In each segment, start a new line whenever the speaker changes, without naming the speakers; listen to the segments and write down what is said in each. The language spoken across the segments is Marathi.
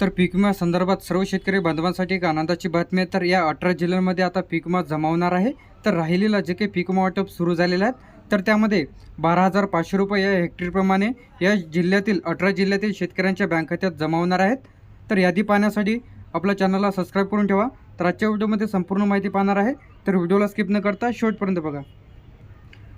तर पीक विमा संदर्भात सर्व शेतकरी बांधवांसाठी एक आनंदाची बातमी आहे. तर या अठरा जिल्ह्यांमध्ये आता पीक विमा जमा होणार आहे. तर राहिलेला जे काही पीक विमा वाटप सुरू झालेलं आहे तर त्यामध्ये बारा हजार पाचशे रुपये या हेक्टरप्रमाणे या जिल्ह्यातील अठरा जिल्ह्यातील शेतकऱ्यांच्या बँक खात्यात जमा होणार आहेत. तर यादी पाहण्यासाठी आपल्या चॅनलला सबस्क्राईब करून ठेवा. तर आजच्या व्हिडिओमध्ये संपूर्ण माहिती पाहणार आहे. तर व्हिडिओला स्किप न करता शेवटपर्यंत बघा.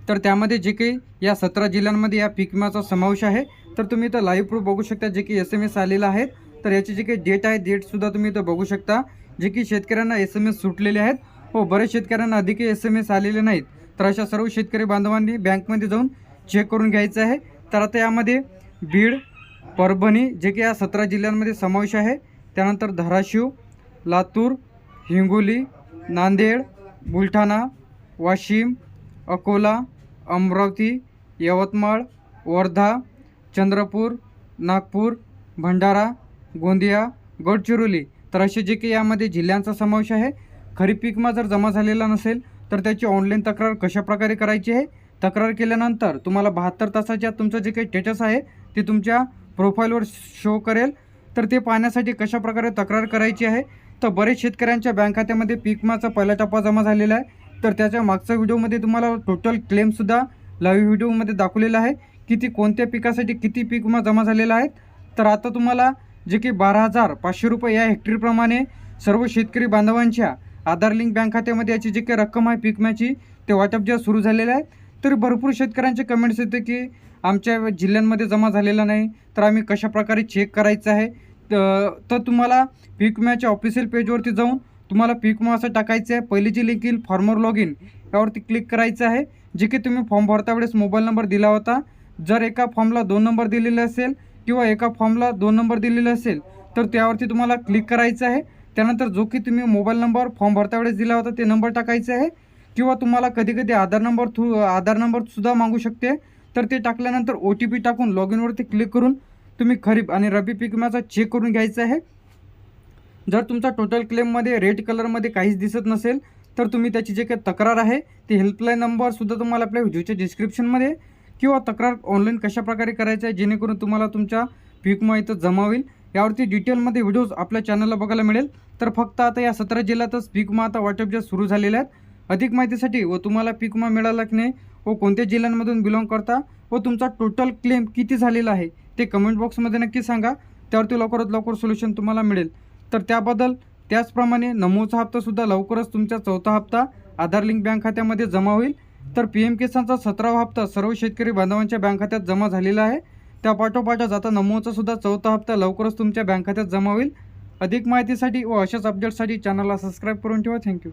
तर त्यामध्ये जे काही या सतरा जिल्ह्यांमध्ये या पीक विमाचा समावेश आहे. तर तुम्ही इथं लाईव्ह प्रूफ बघू शकता. जे की एस एम एस आलेला आहे. तर याची जी काही डेट आहे डेटसुद्धा तुम्ही इथं बघू शकता. जे की शेतकऱ्यांना एस एम एस सुटलेले आहेत. हो बरेच शेतकऱ्यांना अधिक एस एम एस आलेले नाहीत. तर अशा सर्व शेतकरी बांधवांनी बँकमध्ये जाऊन चेक करून घ्यायचं आहे. तर आता यामध्ये बीड परभणी जे की या सतरा जिल्ह्यांमध्ये समावेश आहे. त्यानंतर धाराशिव लातूर हिंगोली नांदेड बुलढाणा वाशिम अकोला अमरावती यवतमाळ वर्धा चंद्रपूर नागपूर भंडारा गोंदिया गडचिरोली तर असे जे काही यामध्ये जिल्ह्यांचा समावेश आहे खरीप पिकमा जर जमा झालेला नसेल तर त्याची ऑनलाईन तक्रार कशाप्रकारे करायची आहे? तक्रार केल्यानंतर तुम्हाला बहात्तर तासाच्या तुमचं जे काही स्टेटस आहे ते तुमच्या प्रोफाईलवर शो करेल. तर ते पाहण्यासाठी कशाप्रकारे तक्रार करायची आहे? तर बरेच शेतकऱ्यांच्या बँक खात्यामध्ये पीक विमाचा पहिला टप्पा जमा झालेला आहे. तर त्याच्या मागच्या व्हिडिओमध्ये तुम्हाला टोटल क्लेमसुद्धा लाईव्ह व्हिडिओमध्ये दाखवलेला आहे किती कोणत्या पिकासाठी किती पीक विमा जमा झालेला आहे. तर आता तुम्हाला जे की बारा हजार पाचशे रुपये या हेक्टरप्रमाणे सर्व शेतकरी बांधवांच्या आधार लिंक बँक खात्यामध्ये याची जी काही रक्कम आहे पीक विम्याची ते वाटप जे सुरू झालेलं आहे. तर भरपूर शेतकऱ्यांचे कमेंट्स येते की आमच्या जिल्ह्यांमध्ये जमा झालेला नाही. तर आम्ही कशाप्रकारे चेक करायचं आहे? तर तुम्हाला पीक विम्याच्या ऑफिशियल पेजवरती जाऊन तुम्हाला पीक विमा असं टाकायचं आहे. पहिली जी लिंक येईल फॉर्मर लॉग इन यावरती क्लिक करायचं आहे. जे की तुम्ही फॉर्म भरता वेळेस मोबाईल नंबर दिला होता. जर एका फॉर्मला दोन नंबर दिलेले असेल किंवा एका फॉर्मला दोन नंबर दिलेले असेल तर त्यावरती तुम्हाला क्लिक करायचं आहे. त्यानंतर जो की तुम्ही मोबाईल नंबर फॉर्म भरता वेळेस दिला होता ते नंबर टाकायचे आहे. किंवा तुम्हाला कधी कधी आधार नंबर थ्रू आधार नंबरसुद्धा मागू शकते. तर ते टाकल्यानंतर ओ टी पी टाकून लॉग इनवरती क्लिक करून तुम्ही खरीप आणि रब्बी पीक विम्याचा चेक करून घ्यायचा आहे. जर तुमचा टोटल क्लेममध्ये रेड कलरमध्ये काहीच दिसत नसेल तर तुम्ही त्याची जे काही तक्रार आहे ती हेल्पलाईन नंबरसुद्धा तुम्हाला आपल्या व्हिडिओच्या डिस्क्रिप्शनमध्ये किंवा तक्रार ऑनलाईन कशाप्रकारे करायचं आहे जेणेकरून तुम्हाला तुमच्या पीक विमा इथं जमा होईल. यावरती डिटेलमध्ये व्हिडिओज आपल्या चॅनलला बघायला मिळेल. तर फक्त आता या सतरा जिल्ह्यातच पीक विमा आता वाटप ज्या सुरू झालेल्या आहेत. अधिक माहितीसाठी व तुम्हाला पीक विमा मिळाला की नाही व कोणत्या जिल्ह्यांमधून बिलॉंग करता व तुमचा टोटल क्लेम किती झालेला आहे ते कमेंट बॉक्समध्ये नक्की सांगा. त्यावरती लवकरात लवकर सोल्युशन तुम्हाला मिळेल. तर त्याबद्दल त्याचप्रमाणे नमोचा हप्तासुद्धा लवकरच तुमचा चौथा हप्ता आधार लिंक बँक खात्यामध्ये जमा होईल. तर पी एम किसानचा सतरावा हप्ता सर्व शेतकरी बांधवांच्या बँक खात्यात जमा झालेला आहे. त्या पाठोपाठच आता नमोचा सुद्धा चौथा हप्ता लवकरच तुमच्या बँक खात्यात जमा होईल. अधिक माहितीसाठी व अशाच अपडेटसाठी चॅनलला सबस्क्राईब करून ठेवा. थँक्यू